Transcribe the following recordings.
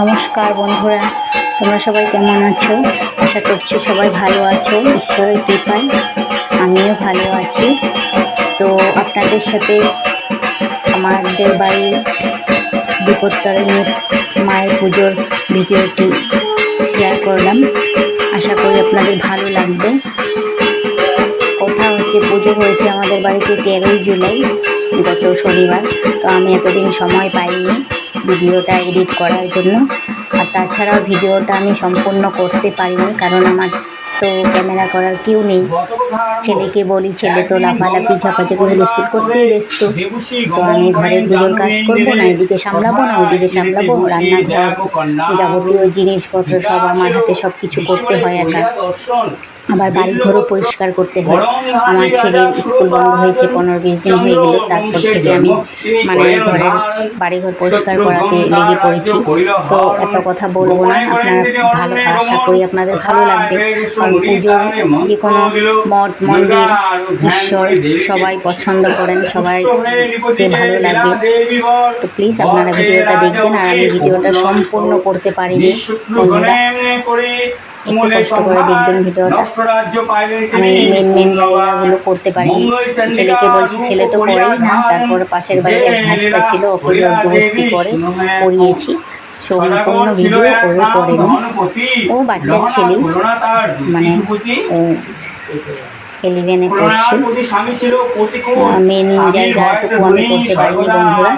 নমস্কার বন্ধুরা, তোমরা সবাই কেমন আছো? আশা করছি সবাই ভালো আছো ঈশ্বরের কৃপায়। আমিও ভালো আছি। তো আপনাদের সাথে আমাদের বাড়ির বিপত্তারিণী মায়ের পুজোর ভিডিওটি শেয়ার করলাম। আশা করি আপনাদের ভালো লাগবে। কথা হচ্ছে পুজো হয়েছে আমাদের বাড়িতে তেরোই জুলাই, গত শনিবার, তো আমি এতদিন সময় পাইনি। ভিডিওটা এডিট করার জন্য। আর তাছাড়াও ভিডিওটা আমি সম্পূর্ণ করতে পারিনি, কারণ আমার তো ক্যামেরা করার কেউ নেই। ছেলেকে বলি, ছেলে তো লাফালাফি, ঝাপাঝাপি হুলস্থুল করতেই ব্যস্ত তো। আমি ঘরের পুজোর কাজ করব না, এদিকে সামলাবো না, ওদিকে সামলাবো, রান্নাঘর যাবতীয় জিনিসপত্র সব আমার হাতে সব কিছু করতে হয় একা। আবার বাড়ি ঘরও পরিষ্কার করতে হয়। আমার ছেলের স্কুল বন্ধ হয়েছে, পনেরো বিশ দিন হয়ে গেল। তারপর থেকে আমি মানে ঘরের বাড়িঘর পরিষ্কার করাতে লেগে পড়েছি। তো এত কথা বলব না, আপনারা ভালো আশা করি আপনাদের ভালো লাগবে। পুজো যে কোনো মঠ, মন্দির, ঈশ্বর সবাই পছন্দ করেন, সবাইকে ভালো লাগে। তো প্লিজ আপনারা ভিডিওটা দেখবেন। আর আমি ভিডিওটা সম্পূর্ণ করতে পারিনি। কষ্ট করে দেখবেন ভিডিওটা আমি মেন মেন জায়গাগুলো করতে পারিনি ছেলেকে বলছি ছেলে তো পড়েই না তারপরে পাশের বাড়ির এক ভাস্তা ছিল ওকে জবরদস্তি করে পড়িয়েছি। সম্পূর্ণ ভিডিও করে করেনি। ও বাচ্চার ছেলে। মানে ও ইলেভেনে পড়ছে। মেন জায়গাটুকু আমি করতে পারিনি বন্ধুরা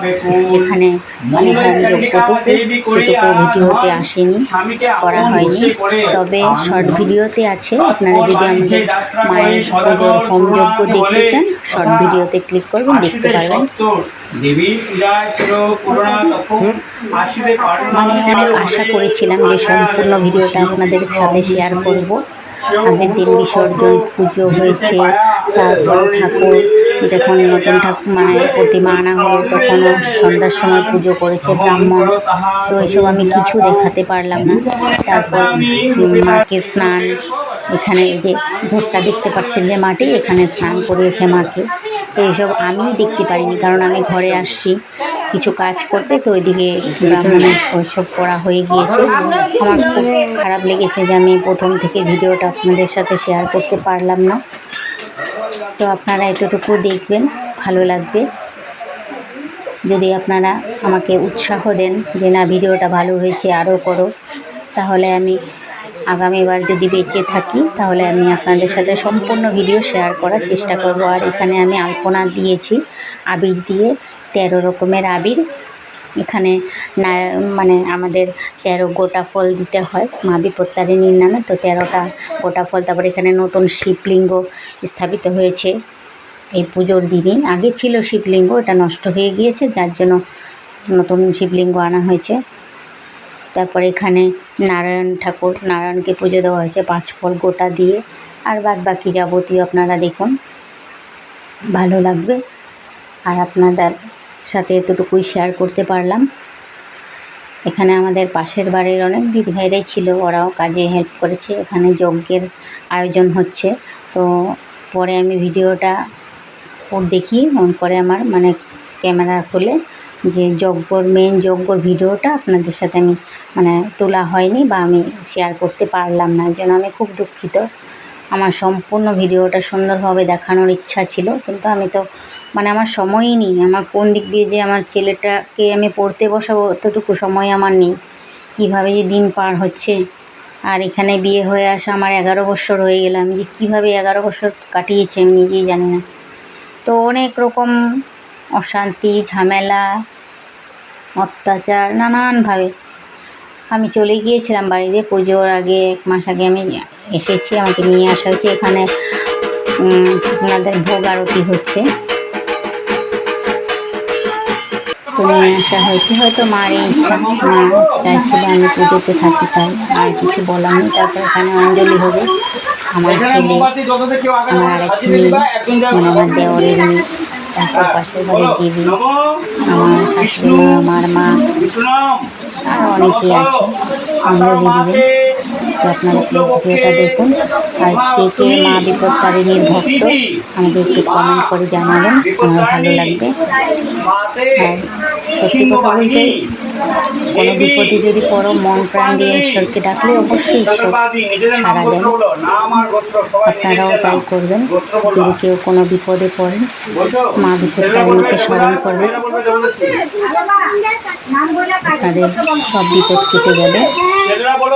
যেখানে মানে হোমযোগ্যটুকু সেটুকু ভিডিওতে আসেনি করা হয়নি। তবে শর্ট ভিডিওতে আছে আপনারা যদি আমাদের মায়ের পুজোর হোমযজ্ঞ দেখতে চান শর্ট ভিডিওতে ক্লিক করবেন দেখতে পারবেন। অনেক আশা করেছিলাম যে সম্পূর্ণ ভিডিওটা আপনাদের সাথে শেয়ার করব। আগের দিন বিসর্জন পুজো হয়েছে। তারপর ঠাকুর যখন নতুন ঠাকুর মানে প্রতিমা আনা হলো তখনও সন্ধ্যার সময় পুজো করেছে ব্রাহ্মণ। তো এসব আমি কিছু দেখাতে পারলাম না। তারপর মাকে স্নান, এখানে যে ভোটটা দেখতে পাচ্ছেন যে মাটি, এখানে স্নান করিয়েছে মাকে। তো এইসব আমি দেখতে পারিনি, কারণ আমি ঘরে আসছি। কিছু কাজ করতে, তো ওইদিকে ব্রাহ্মণের ওইসব করা হয়ে গিয়েছে। আমার খুব খারাপ লেগেছে যে আমি প্রথম থেকে ভিডিওটা আপনাদের সাথে শেয়ার করতে পারলাম না। তো আপনারা এতটুকু দেখবেন, ভালো লাগবে। যদি আপনারা আমাকে উৎসাহ দেন যে না, ভিডিওটা ভালো হয়েছে, আরও করো, তাহলে আমি আগামীবার যদি বেঁচে থাকি, তাহলে আমি আপনাদের সাথে সম্পূর্ণ ভিডিও শেয়ার করার চেষ্টা করব। আর এখানে আমি আলপনা দিয়েছি, আবির দিয়ে। তেরো রকমের আবির। এখানে না মানে আমাদের তেরো গোটা ফল দিতে হয়, মা বিপত্তারিণীর নামে। তো তেরোটা গোটা ফল, তারপরে এখানে নতুন শিবলিঙ্গ স্থাপিত হয়েছে এই পুজোর দিনই। আগে ছিল শিবলিঙ্গ, এটা নষ্ট হয়ে গিয়েছে, যার জন্য নতুন শিবলিঙ্গ আনা হয়েছে। তারপর এখানে নারায়ণ ঠাকুর, নারায়ণকে পুজো দেওয়া হয়েছে পাঁচ ফল গোটা দিয়ে। আর বাদ বাকি যাবতীয় আপনারা দেখুন, ভালো লাগবে। আর আপনাদের সাথে এতটুকুই শেয়ার করতে পারলাম। এখানে আমাদের পাশের বাড়ির অনেক দিদি ভাইরাই ছিল, ওরাও কাজে হেল্প করেছে। এখানে যজ্ঞের আয়োজন হচ্ছে। তো পরে আমি ভিডিওটা ওর দেখি মন করে আমার মানে ক্যামেরা খুলে যে যজ্ঞর মেন যজ্ঞর ভিডিওটা আপনাদের সাথে আমি মানে তোলা হয়নি বা আমি শেয়ার করতে পারলাম না। যেন আমি খুব দুঃখিত। আমার সম্পূর্ণ ভিডিওটা সুন্দরভাবে দেখানোর ইচ্ছা ছিল, কিন্তু আমি তো মানে আমার সময়ই নেই। আমার কোন দিক দিয়ে যে আমার ছেলেটাকে আমি পড়তে বসাবো, অতটুকু সময় আমার নেই। কীভাবে যে দিন পার হচ্ছে, আর এখানে বিয়ে হয়ে আসা আমার এগারো বছর হয়ে গেল। আমি যে কীভাবে এগারো বছর কাটিয়েছি আমি নিজেই জানি না। তো অনেক রকম অশান্তি, ঝামেলা, অত্যাচার, নানানভাবে। আমি চলে গিয়েছিলাম বাড়িতে। পুজোর আগে এক মাস আগে আমি এসেছি আমাকে নিয়ে আসা হয়েছে। এখানে আপনাদের ভোগ আরতি হচ্ছে। তো নিয়ে আসা হয়েছে। হয়তো মার এই ইচ্ছা। মা চাইছিল আমি পুজোতে থাকি তাই। আর কিছু বলার নেই। তারপর এখানে অঞ্জলি হবে। আমার ছেলে আমার আরেক মেয়ে মানে আমার দেওয়ারের মেয়ে তারপর পাশের বাড়ির দিদি আমার শাশুড়ি মা আমার মা। আর অনেকেই আছে আমরা দিবে তো আপনারা প্লিজ ভিডিওটা দেখুন। আর কে কে মা বিপদতারিণীর ভক্ত আমাকে একটু কমেন্ট করে জানাবেন। আমার ভালো লাগবে। আর কোনো বিপদে যদি পড়ো, মন প্রাণ দিয়ে ঈশ্বরকে ডাকলে অবশ্যই ঈশ্বর সাড়া দেন। আপনারাও তাই করবেন। যদি কেউ কোনো বিপদে পড়েন, মা বিপদতারিণীকে স্মরণ করবেন। আপনাদের সব বিপদ কেটে যাবে।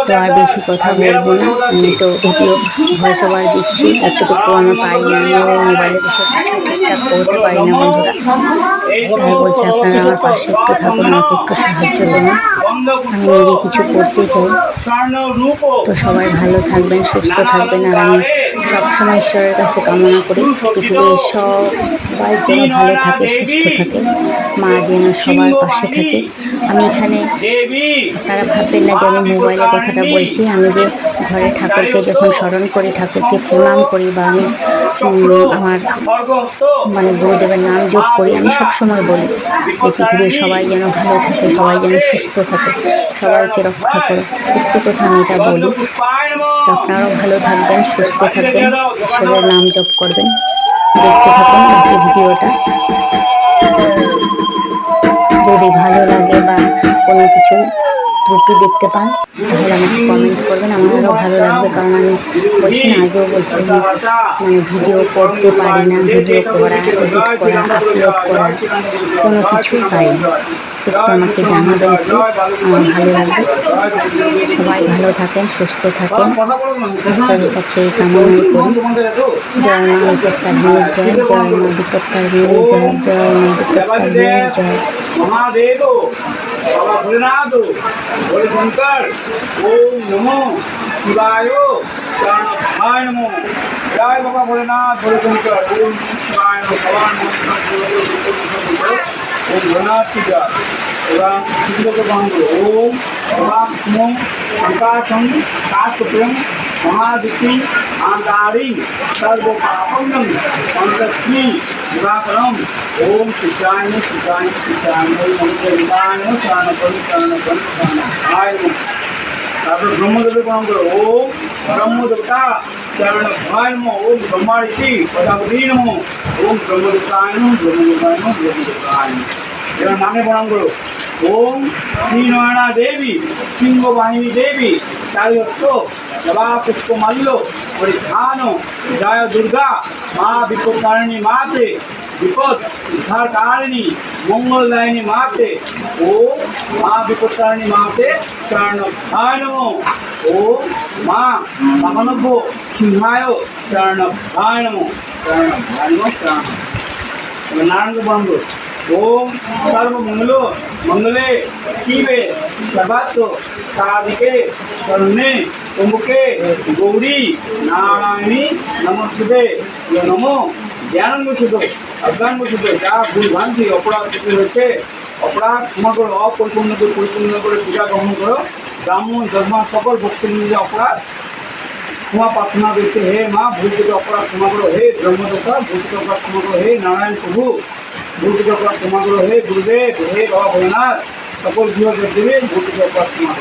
তো আর বেশি কথা বলব না। আমি তো ভিডিও ভয়েস ওভার দিচ্ছি। এতটুকু আমি পাই না আমি মোবাইলে বসে ঠিকঠাক করতে পারি না বন্ধুরা। তাই বলছি আপনারা আমার পাশে একটু থাকুন আমাকে একটু সাহায্য করুন। আমি নিজে কিছু করতে চাই। তো সবাই ভালো থাকবেন, সুস্থ থাকবেন। আর আমি সবসময় ঈশ্বরের কাছে কামনা করি। পৃথিবীর সবাই যেন ভালো থাকে, সুস্থ থাকে, মা যেন সবার পাশে থাকে। আমি এখানে তারা ভাববেন না যে আমি মোবাইলের কথাটা বলছি। আমি যে ঘরে ঠাকুরকে যখন স্মরণ করি, ঠাকুরকে প্রণাম করি বা আমি আমার মানে গুরুদেবের নাম যোগ করি আমি সবসময় বলি যে পৃথিবীর সবাই যেন ভালো থাকে সবাই যেন সুস্থ থাকে সবাইকে রক্ষা করে। সত্যি কথা আমি এটা বলি আপনারাও ভালো থাকবেন সুস্থ থাকবেন ঈশ্বরের নাম জপ করবেন দেখতে থাকুন বাকি ভিডিওটা। যদি ভালো লাগে বা কোনো কিছু ত্রুটি দেখতে পান, তাহলে আমাকে কমেন্ট করবেন। আমার আরও ভালো লাগবে, কারণ আমি বলছি না, আগেও বলছি মানে ভিডিও করতে পারি না ভিডিও করা এডিট করা আপলোড করা, কোনো কিছুই পারি না আমাকে জানাবেন আমার ভালো লাগবে। সবাই ভালো থাকেন, সুস্থ থাকেন। ঈশ্বরের কাছে এই কামনা করি। জয় মা বিপত্তার জয় জয় মা বিপত্তার জয় জয় মা বিপত্তার জয়। বাবা ভোলেনাথ, ভোলে শঙ্কর, ওম নমো শিবায় প্রাণায় নমো। জয় বাবা ভোলেনাথ, ভোলে শঙ্কর, ওম শিবায় ভগবান ওম ভোলেনাথ পূজা এবং শিবকে গ্রহণ করো ওম, ভগবান নমো কাশ প্রেম আন্তারি সর্বপাপঙ্গম অন্তস্মি দিবাকরম ওম শিশায় শিশায় শিশায় মন্ত্রিদায় শান পরিশান পরিশান আয় তারপর ব্রহ্মদেবের প্রণাম করো ওম ব্রহ্মদেবতা চরণ ভয় নম ওম ব্রহ্মা ঋষি প্রজাপতি নম ওম ব্রহ্মদেবতায় নম ব্রহ্মদেবতায় নম ব্রহ্মদেবতায় নম এবার নামে প্রণাম করো ওম শ্রী নয়না দেবী সিংহ বাহিনী দেবী চারিহস্ত জবা পুষ্প মাল্য পরিধান জয় দুর্গা, মা বিপদারিণী মাতে, বিপদ উদ্ধার কারিণী মঙ্গলদায়িনী মাতে, ও মা বিপদারিণী মাতে চরণ ও মা মহানব্য সিংহায় ওম সর্বমঙ্গল, মঙ্গলে শিবে, সর্বাত্ম সাধিকে করুণে কুম্ভকে গৌরী নারায়ণী নমস্তে নমো জ্ঞান বসুদ অজ্ঞান বসুদ যা ভুল ভ্রান্তি অপরাধ হয়েছে। অপরাধ ক্ষমা করো, অপরিপূর্ণ করে পরিপূর্ণ করে পূজা গ্রহণ করো। ব্রাহ্মণ ধর্ম সকল ভক্তি নিয়ে অপরাধ। ক্ষমা প্রার্থনা করছে হে মা থেকে অপরাধ ক্ষমা হে ব্রহ্মদেবতা ভুল থেকে অপরাধ ক্ষমা হে নারায়ণ প্রভু। থেকে অপরাধ ক্ষমা হে গুরুদেব হে বাবা ভোলেনাথ সকল গৃহ দেবী থেকে অপরাধ ক্ষমা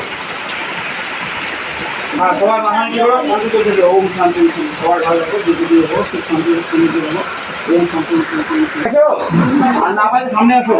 করো আর ওম শান্তি। সবার ভালো হোক সুখ শান্তি হলো ওম শান্তি আর না পাইলে সামনে আসো।